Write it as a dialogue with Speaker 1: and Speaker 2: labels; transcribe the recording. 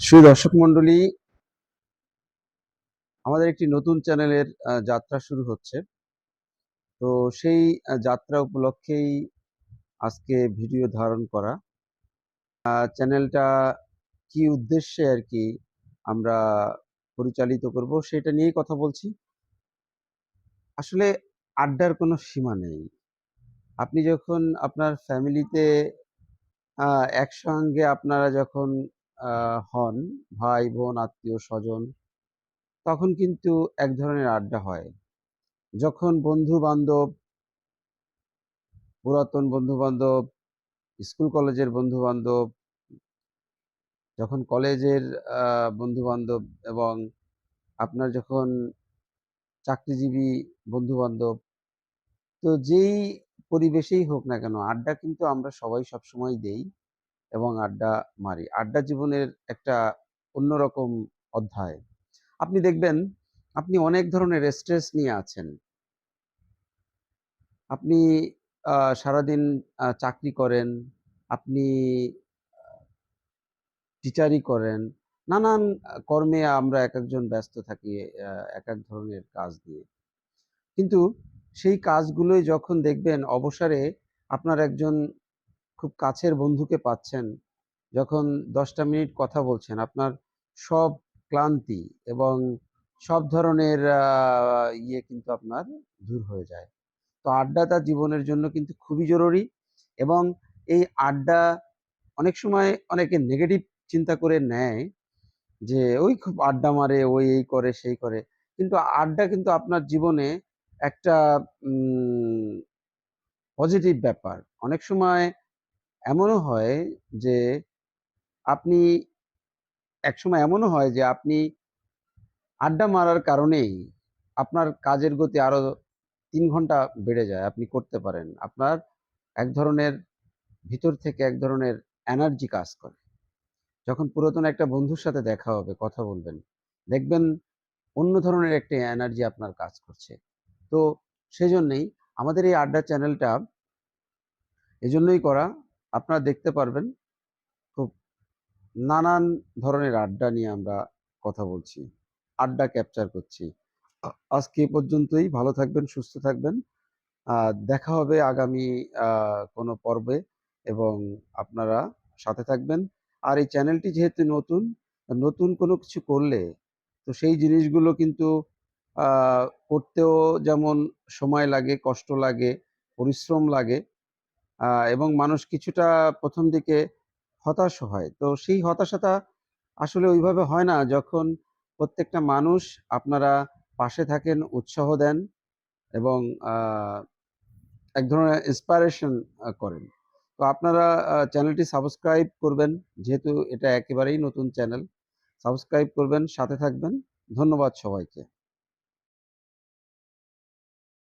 Speaker 1: সুপ্রিয় দর্শক মণ্ডলী, আমাদের একটি নতুন চ্যানেলের যাত্রা শুরু হচ্ছে। তো সেই যাত্রা উপলক্ষেই আজকে ভিডিও ধারণ করা। চ্যানেলটা কি উদ্দেশ্যে আর কি আমরা পরিচালিত করব সেটা নিয়েই কথা বলছি। আসলে আড্ডার কোনো সীমা নেই। আপনি যখন আপনার ফ্যামিলিতে একসঙ্গে আপনারা যখন হন, ভাই, বোন, আত্মীয়, স্বজন, তখন কিন্তু এক ধরনের আড্ডা হয়। যখন বন্ধু বান্ধব পুরাতন বন্ধু বান্ধব স্কুল কলেজের বন্ধু বান্ধব যখন কলেজের বন্ধু বান্ধব এবং আপনার যখন চাকরিজীবী বন্ধু বান্ধব তো যেই পরিবেশেই হোক না কেন, আড্ডা কিন্তু আমরা সবাই সবসময় দেই। এবং আড্ডা মারি। আড্ডা জীবনের একটা অন্যরকম অধ্যায়। আপনি দেখবেন, আপনি অনেক ধরনের স্ট্রেস নিয়ে আছেন। আপনি সারাদিন চাকরি করেন, আপনি টিচারই করেন, নানান কর্মে আমরা এক একজন ব্যস্ত থাকি এক এক ধরনের কাজ দিয়ে। কিন্তু সেই কাজগুলোই যখন দেখবেন, অবসরে আপনার একজন খুব কাছের বন্ধুকে পাচ্ছেন। যখন দশটা মিনিট কথা বলছেন, আপনার সব ক্লান্তি এবং সব ধরনের ইয়ে কিন্তু আপনার দূর হয়ে যায়। তো আড্ডাটা জীবনের জন্য কিন্তু খুবই জরুরি এবং এই আড্ডা অনেক সময় অনেকে নেগেটিভ চিন্তা করে নেয় যে, ওই খুব আড্ডা মারে, ওই এই করে, সেই করে। কিন্তু আড্ডা কিন্তু আপনার জীবনে একটা পজিটিভ ব্যাপার। অনেক সময় এমনও হয় যে, আপনি একসময় এমনও হয় যে, আপনি আড্ডা মারার কারণেই আপনার কাজের গতি আরও তিন ঘণ্টা বেড়ে যায়, আপনি করতে পারেন। আপনার এক ধরনের ভিতর থেকে এক ধরনের এনার্জি কাজ করে। যখন পুরাতন একটা বন্ধুর সাথে দেখা হবে, কথা বলবেন, দেখবেন অন্য ধরনের একটা এনার্জি আপনার কাজ করছে। তো সেজন্যই আমাদের এই আড্ডা চ্যানেলটা এজন্যই করা আপনারা দেখতে পারবেন খুব নানান ধরনের আড্ডা নিয়ে আমরা কথা বলছি, আড্ডা ক্যাপচার করছি। আজকে এ পর্যন্তই, ভালো থাকবেন, সুস্থ থাকবেন। দেখা হবে আগামী কোনো পর্বে এবং আপনারা সাথে থাকবেন। আর এই চ্যানেলটি যেহেতু নতুন নতুন কোনো কিছু করলে তো সেই জিনিসগুলো কিন্তু করতেও যেমন সময় লাগে, কষ্ট লাগে, পরিশ্রম লাগে এবং মানুষ কিছুটা প্রথম দিকে হতাশ হয়। তো সেই হতাশাটা আসলে ওইভাবে হয় না যখন প্রত্যেকটা মানুষ আপনারা পাশে থাকেন, উৎসাহ দেন এবং এক ধরনের ইন্সপায়ারেশন করেন। তো আপনারা চ্যানেলটি সাবস্ক্রাইব করবেন, যেহেতু এটা একেবারেই নতুন চ্যানেল সাবস্ক্রাইব করবেন, সাথে থাকবেন। ধন্যবাদ সবাইকে।